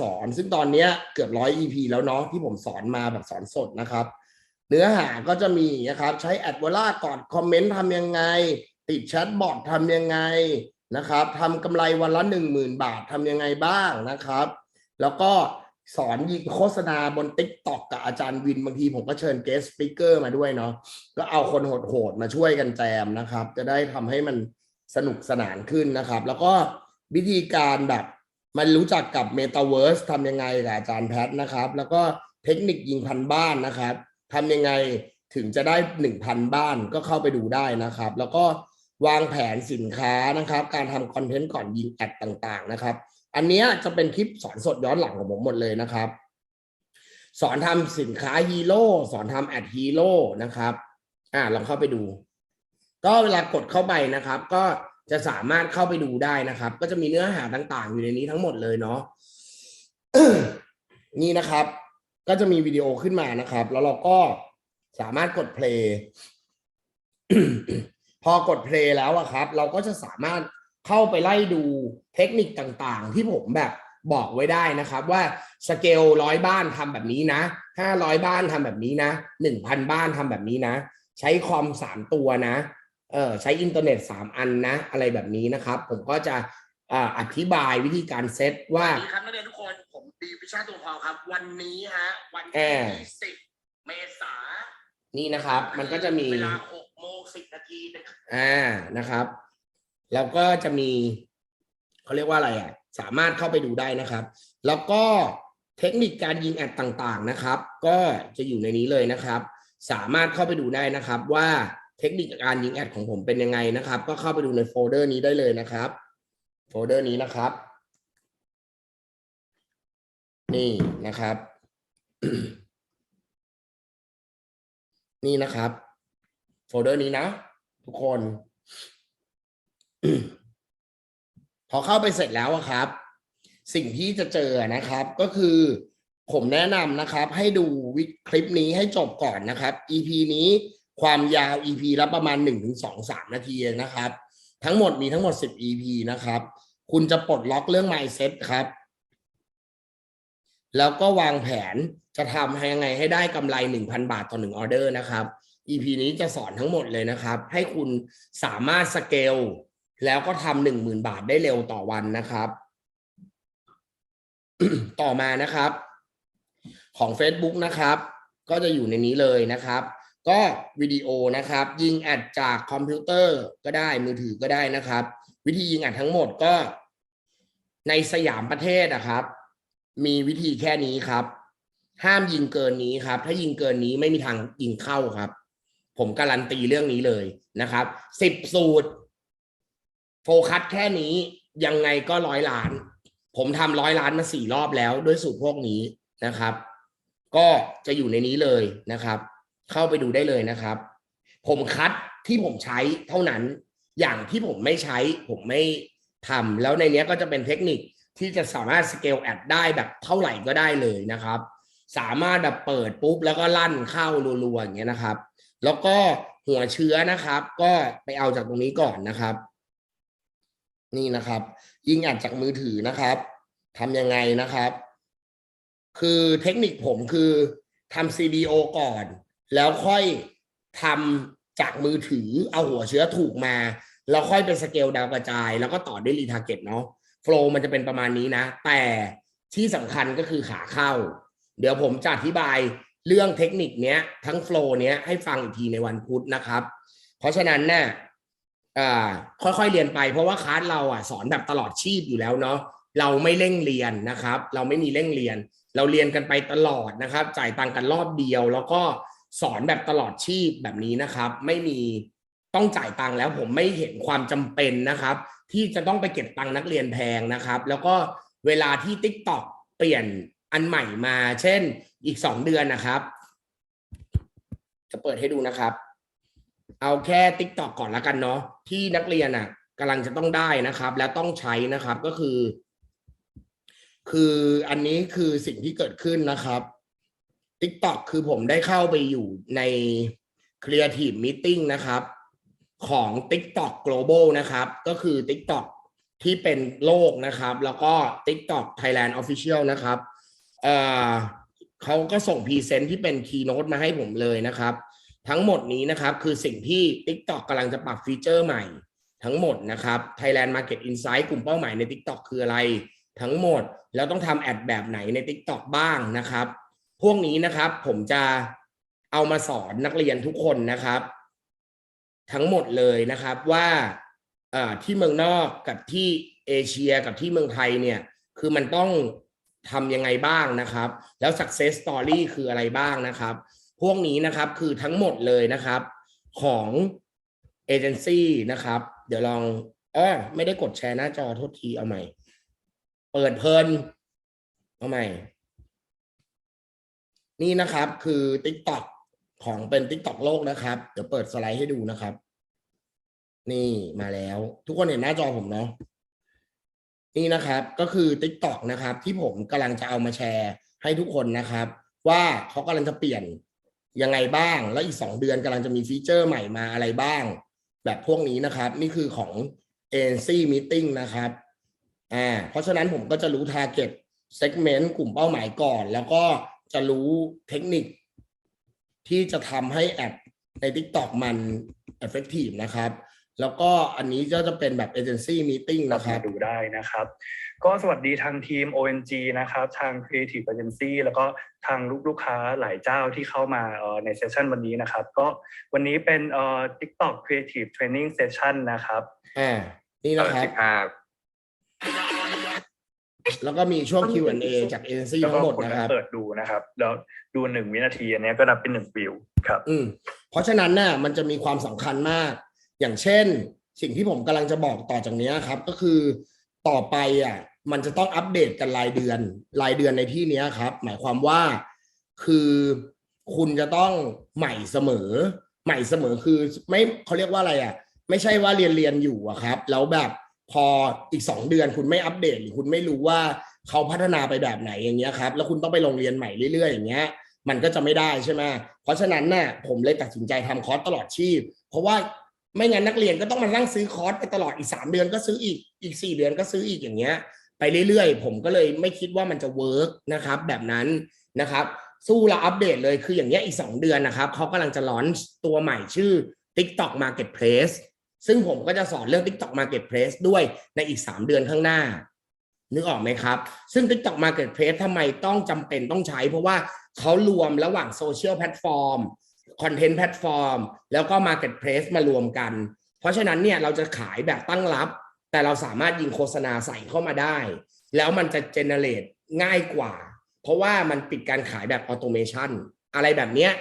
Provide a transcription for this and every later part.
สอน ซึ่งตอนนี้เกือบร้อย EP แล้วเนาะที่ผมสอนมาแบบสอนสดนะครับ เนื้อหาก็จะมีนะครับใช้แอดวอล่ากอนคอมเมนต์ทำยังไง ติดแชทบอททำยังไงนะครับทำกำไรวันละหนึ่งหมื่นบาททำยังไงบ้างนะครับ แล้วก็สอนยิงโฆษณาบน t ิ k t o k กับอาจารย์วินบางทีผมก็เชิญเกส t สปิเกอร์มาด้วยเนาะก็เอาคนโหดๆมาช่วยกันแจมนะครับ จะได้ทำให้มันสนุกสนานขึ้นนะครับ แล้วก็วิธีการแบบ มันรู้จักกับ Metaverse ทำยังไงกับอาจารย์แพทนะครับ แล้วก็เทคนิคยิงพันบ้านนะครับทำยังไงถึงจะได้หนึ่งพันบ้านก็เข้าไปดูได้นะครับ แล้วก็วางแผนสินค้านะครับ การทำคอนเทนต์ก่อนยิงแอดต่างๆนะครับ อันนี้จะเป็นคลิปสอนสดย้อนหลังของผมหมดเลยนะครับ สอนทำสินค้าฮีโร่สอนทำแอดฮีโร่นะครับ อ่าลองเข้าไปดู ก็เวลากดเข้าไปนะครับ ก็ จะสามารถเข้าไปดูได้นะครับ ก็จะมีเนื้อหาต่างๆ อยู่ในนี้ทั้งหมดเลยเนาะนี่นะครับ ก็จะมีวิดีโอขึ้นมานะครับ แล้วเราก็สามารถกดเพลย์พอกดเพลย์แล้วอะครับ เราก็จะสามารถเข้าไปไล่ดูเทคนิคต่างๆ ที่ผมแบบบอกไว้ได้นะครับ ว่าสเกลร้อยบ้านทำแบบนี้นะห้าร้อยบ้านทำแบบนี้นะหนึ่งพันบ้านทำแบบนี้นะ ใช้คอมสามตัวนะ เออใช้อินเทอร์เน็ตสามอันนะ อะไรแบบนี้นะครับ ผมก็จะอ่าอธิบายวิธีการเซตว่าสวัสดีครับนักเรียนทุกคนผมบีวิชาตัวพอครับ วันนี้ฮะวันแอที่ร์สิบเมษานี่นะครับ มันก็จะมีเวลาหกโมงสิบนาทีเป็นอ่านะครับ แล้วก็จะมีเขาเรียกว่าอะไรอะ สามารถเข้าไปดูได้นะครับ แล้วก็เทคนิคการยิงแอดต่างๆนะครับ ก็จะอยู่ในนี้เลยนะครับ สามารถเข้าไปดูได้นะครับว่า เทคนิคการยิงแอดของผมเป็นยังไงนะครับ ก็เข้าไปดูในโฟลเดอร์นี้ได้เลยนะครับ โฟลเดอร์นี้นะครับ นี่นะครับ นี่นะครับ โฟลเดอร์นี้นะ ทุกคน พอเข้าไปเสร็จแล้วครับ สิ่งที่จะเจอนะครับ ก็คือผมแนะนำนะครับ ให้ดูวิคลิปนี้ให้จบก่อนนะครับ EP นี้ ความยาว EP ละประมาณ 1-2-3 นาทีเองนะครับ ทั้งหมดมีทั้งหมด 10 EP นะครับ คุณจะปลดล็อกเรื่อง mindset ครับ แล้วก็วางแผนจะทำยังไงให้ได้กำไร 1,000 บาทต่อหนึ่งออเดอร์นะครับ EP นี้จะสอนทั้งหมดเลยนะครับ ให้คุณสามารถสเกลแล้วก็ทำหนึ่งหมื่นบาทได้เร็วต่อวันนะครับ ต่อมานะครับ ของ Facebook นะครับ ก็จะอยู่ในนี้เลยนะครับ ก็วิดีโอนะครับ ยิงแอดจากคอมพิวเตอร์ก็ได้มือถือก็ได้นะครับ วิธียิงแอดทั้งหมดก็ ในสยามประเทศนะครับ มีวิธีแค่นี้ครับ ห้ามยิงเกินนี้ครับ ถ้ายิงเกินนี้ไม่มีทางยิงเข้าครับ ผมการันตีเรื่องนี้เลยนะครับสิบสูตร โฟกัสแค่นี้ยังไงก็ร้อยล้าน ผมทำร้อยล้านมาสี่รอบแล้วด้วยสูตรพวกนี้นะครับ ก็จะอยู่ในนี้เลยนะครับ เข้าไปดูได้เลยนะครับ ผมคัดที่ผมใช้เท่านั้น อย่างที่ผมไม่ใช้ผมไม่ทำแล้วในนี้ก็จะเป็นเทคนิคที่จะสามารถสเกลแอดได้แบบเท่าไหร่ก็ได้เลยนะครับ สามารถแบบเปิดปุ๊บแล้วก็ลั่นเข้ารัวๆอย่างเงี้ยนะครับ แล้วก็หัวเชื้อนะครับ ก็ไปเอาจากตรงนี้ก่อนนะครับ นี่นะครับ ยิงอัดจากมือถือนะครับทำยังไงนะครับ คือเทคนิคผมคือทำ CDO ก่อน แล้วค่อยทำจากมือถือเอาหัวเชื้อถูกมาแล้วค่อยเป็นสเกลดาวกระจาย แล้วก็ต่อด้วยรีทาร์เก็ตเนาะโฟล์มันจะเป็นประมาณนี้นะ แต่ที่สำคัญก็คือขาเข้า เดี๋ยวผมจะอธิบายเรื่องเทคนิคเนี้ย ทั้งโฟล์เนี้ยให้ฟังอีกทีในวันพุธนะครับ เพราะฉะนั้นเนี่ยค่อยๆเรียนไปเพราะว่าคลาสเราอะสอนแบบตลอดชีพอยู่แล้วเนาะเราไม่เร่งเรียนนะครับ เราไม่มีเร่งเรียน เราเรียนกันไปตลอดนะครับ จ่ายตังค์กันรอบเดียว แล้วก็ สอนแบบตลอดชีพแบบนี้นะครับ ไม่มีต้องจ่ายตังค์แล้วผมไม่เห็นความจำเป็นนะครับ ที่จะต้องไปเก็บตังค์นักเรียนแพงนะครับ แล้วก็เวลาที่ Tik t o อกเปลี่ยนอันใหม่มา เช่นอีกสองเดือนนะครับ จะเปิดให้ดูนะครับ เอาแค่ Tik t o อกก่อนละกันเนาะที่นักเรียนอะกำลังจะต้องได้นะครับ และต้องใช้นะครับก็คือ คืออันนี้คือสิ่งที่เกิดขึ้นนะครับ TikTok คือผมได้เข้าไปอยู่ใน Creative Meeting นะครับ ของ TikTok Global นะครับ ก็คือ TikTok ที่เป็นโลกนะครับ แล้วก็ TikTok Thailand Official นะครับเอ่อเขาก็ส่งพรีเซนต์ที่เป็นคีย์โน้ตมาให้ผมเลยนะครับ ทั้งหมดนี้นะครับคือสิ่งที่ TikTok กำลังจะปรับฟีเจอร์ใหม่ ทั้งหมดนะครับ Thailand Market Insight กลุ่มเป้าหมายใน TikTok คืออะไร ทั้งหมดแล้วต้องทำแอดแบบไหนใน TikTok บ้างนะครับ พวกนี้นะครับ ผมจะเอามาสอนนักเรียนทุกคนนะครับ ทั้งหมดเลยนะครับว่าที่เมืองนอกกับที่เอเชียกับที่เมืองไทยเนี่ย คือมันต้องทำยังไงบ้างนะครับ แล้ว success story คืออะไรบ้างนะครับ พวกนี้นะครับคือทั้งหมดเลยนะครับ ของเอเจนซี่นะครับ เดี๋ยวลองเออไม่ได้กดแชร์หน้าจอโทษทีเอาใหม่ เปิดเพลินเอาใหม่ นี่นะครับคือ TikTok ของเป็น TikTok โลกนะครับ เดี๋ยวเปิดสไลด์ให้ดูนะครับ นี่มาแล้ว ทุกคนเห็นหน้าจอผมเนาะนี่นะครับก็คือ TikTok นะครับ ที่ผมกำลังจะเอามาแชร์ให้ทุกคนนะครับ ว่าเขากำลังจะเปลี่ยนยังไงบ้าง แล้วอีกสองเดือนกำลังจะมีฟีเจอร์ใหม่มาอะไรบ้าง แบบพวกนี้นะครับ นี่คือของ ANC Meeting นะครับอ่าเพราะฉะนั้นผมก็จะรู้ target segment กลุ่มเป้าหมายก่อน แล้วก็ จะรู้เทคนิค ที่จะทำให้แอดใน TikTok มัน effective นะครับ แล้วก็อันนี้ก็จะเป็นแบบ agency meeting รับนะครับมาดูได้นะครับ ก็สวัสดีทางทีม ONG นะครับ ทาง Creative Agency แล้วก็ทางลูกลูกค้าหลายเจ้าที่เข้ามาเอ่อในเซสชันวันนี้นะครับ ก็วันนี้เป็นเอ่อ TikTok Creative Training Session นะครับอ่านี่นะครับสิบห้า แล้วก็มีช่วง Q&A จาก agency แล้วทั้ก็งหมดกดนะครับ เปิดดูนะครับ แล้วดูหนึ่งวินาทีอันเนี้ยก็นับเป็นหนึ่งวิวครับ อืมเพราะฉะนั้นน่ะมันจะมีความสำคัญมาก อย่างเช่น สิ่งที่ผมกำลังจะบอกต่อจากเนี้ยครับ ก็คือต่อไปอะมันจะต้องอัปเดตกันรายเดือน รายเดือนในที่เนี้ยครับ หมายความว่าคือคุณจะต้องใหม่เสมอ ใหม่เสมอคือไม่เขาเรียกว่าอะไรอะ ไม่ใช่ว่าเรียนเรียนอยู่อะครับ แล้วแบบ พออีกสองเดือนคุณไม่อัปเดตหรือคุณไม่รู้ว่าเขาพัฒนาไปแบบไหนอย่างเงี้ยครับแล้วคุณต้องไปโรงเรียนใหม่เรื่อยๆอย่างเงี้ยมันก็จะไม่ได้ใช่ไหมเพราะฉะนั้นน่ะผมเลยตัดสินใจทำคอร์สตลอดชีพ เพราะว่าไม่งั้นนักเรียนก็ต้องมานั่งซื้อคอร์สไปตลอดอีกสามเดือนก็ซื้ออีกอีกสี่เดือนก็ซื้ออีกอย่างเงี้ยไปเรื่อยๆ ผมก็เลยไม่คิดว่ามันจะเวิร์กนะครับแบบนั้นนะครับสู้เราอัปเดตเลยคืออย่างเงี้ยอีกสองเดือนนะครับเขากำลังจะลอนตัวใหม่ชื่อ TikTok Marketplace ซึ่งผมก็จะสอนเรื่อง TikTok Marketplace ด้วยในอีก 3 เดือนข้างหน้า นึกออกไหมครับ ซึ่ง TikTok Marketplace ทำไมต้องจำเป็นต้องใช้ เพราะว่าเขารวมระหว่างโซเชียลแพลตฟอร์มคอนเทนต์แพลตฟอร์มแล้วก็ Marketplace มารวมกัน เพราะฉะนั้นเนี่ยเราจะขายแบบตั้งรับ แต่เราสามารถยิงโฆษณาใส่เข้ามาได้ แล้วมันจะเจเนเรตง่ายกว่า เพราะว่ามันปิดการขายแบบออโตเมชันอะไรแบบเนี้ย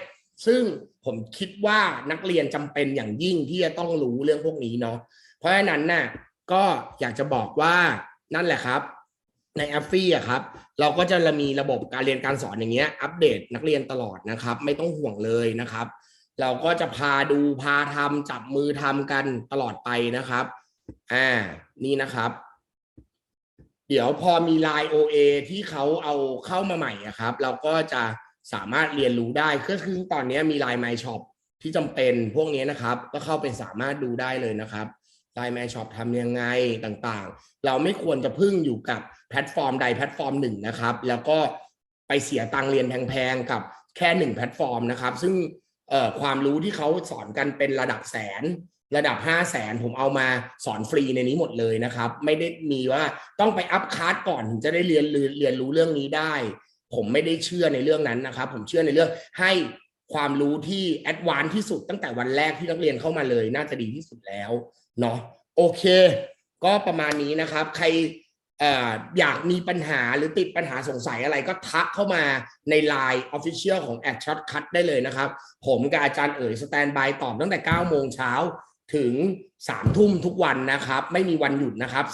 ซึ่ง ผมคิดว่านักเรียนจำเป็นอย่างยิ่งที่จะต้องรู้เรื่องพวกนี้เนาะเพราะฉะนั้นน่ะก็อยากจะบอกว่านั่นแหละครับ ในแอฟฟี่อะครับ เราก็จะมีระบบการเรียนการสอนอย่างเงี้ยอัปเดตนักเรียนตลอดนะครับ ไม่ต้องห่วงเลยนะครับ เราก็จะพาดูพาทำจับมือทำกันตลอดไปนะครับอ่านี่นะครับเดี๋ยวพอมี Line OA ที่เขาเอาเข้ามาใหม่อะครับ เราก็จะ สามารถเรียนรู้ได้ก็คือตอนนี้มี Line My Shop ที่จำเป็นพวกนี้นะครับ ก็เข้าไปสามารถดูได้เลยนะครับ Line My Shop ทำยังไงต่างๆ เราไม่ควรจะพึ่งอยู่กับแพลตฟอร์มใดแพลตฟอร์มหนึ่งนะครับ แล้วก็ไปเสียตังเรียนแพงๆกับแค่หนึ่งแพลตฟอร์มนะครับ ซึ่งความรู้ที่เขาสอนกันเป็นระดับแสนระดับ 5 0 0แสนผมเอามาสอนฟรีในนี้หมดเลยนะครับ ไม่ได้มีว่าต้องไปอัพคลาสก่อนถึงจะได้เรียนเรียนรู้เรื่องนี้ได้ ผมไม่ได้เชื่อในเรื่องนั้นนะครับ ผมเชื่อในเรื่องให้ความรู้ที่แอดวานที่สุดตั้งแต่วันแรกที่นักเรียนเข้ามาเลย น่าจะดีที่สุดแล้วเนาะโอเค ก็ประมาณนี้นะครับ ใครออยากมีปัญหาหรือติดปัญหาสงสัยอะไรก็ทักเข้ามาใน Line Official ของ a d Shot Cut ได้เลยนะครับ ผมกับอาจารย์เอ๋ยสแตนบายตอบตั้งแต่ 9 โมงเช้าถึง 3 ทุ่มทุกวันนะครับ ไม่มีวันหยุดนะครับ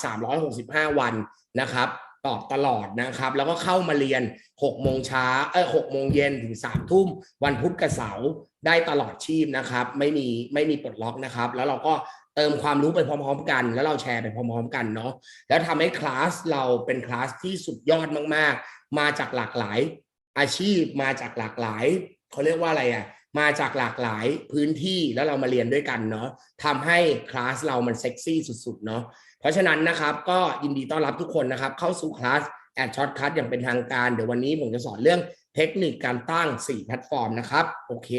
365 วันนะครับ ตอบตลอดนะครับ แล้วก็เข้ามาเรียน6โมงเช้าเออ6โมงเย็นถึง3ทุ่มวันพุธกับเสาร์ได้ตลอดชีพนะครับ ไม่มีไม่มีปลดล็อกนะครับ แล้วเราก็เติมความรู้ไปพร้อมๆกัน แล้วเราแชร์ไปพร้อมๆกันเนาะแล้วทำให้คลาสเราเป็นคลาสที่สุดยอดมากๆ มาจากหลากหลายอาชีพมาจากหลากหลายเขาเรียกว่าอะไรอะมาจากหลากหลายพื้นที่แล้วเรามาเรียนด้วยกันเนาะทำให้คลาสเรามันเซ็กซี่สุดๆเนาะ ราะฉะนั้นนะครับก็ยินดีต้อนรับทุกคนนะครับ เข้าสู่คลาสแอดช็อตคัทอย่างเป็นทางการ เดี๋ยววันนี้ผมจะสอนเรื่องเทคนิคการตั้ง 4 แพลตฟอร์มนะครับ โอเค